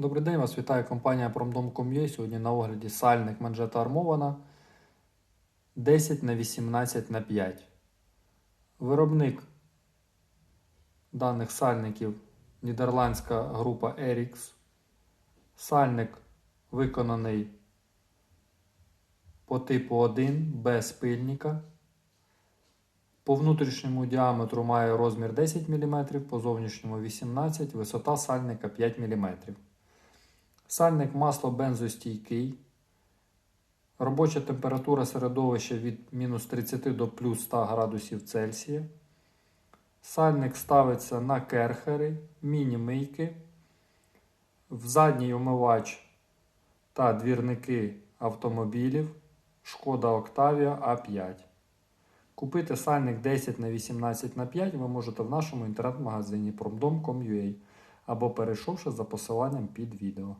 Добрий день, вас вітає компанія Promdom.com.ua. Сьогодні на огляді сальник манжета армована 10 на 18 на 5. Виробник даних сальників нідерландська група Erix. Сальник виконаний по типу 1 без пильника. По внутрішньому діаметру має розмір 10 мм, по зовнішньому 18 висота сальника 5 мм. Сальник масло бензостійкий. Робоча температура середовища від мінус 30 до плюс 100 градусів Цельсія. Сальник ставиться на керхери, міні-мийки. В задній омивач та двірники автомобілів Шкода Octavia A5. Купити сальник 10 на 18 на 5 ви можете в нашому інтернет-магазині promdom.com.ua або перейшовши за посиланням під відео.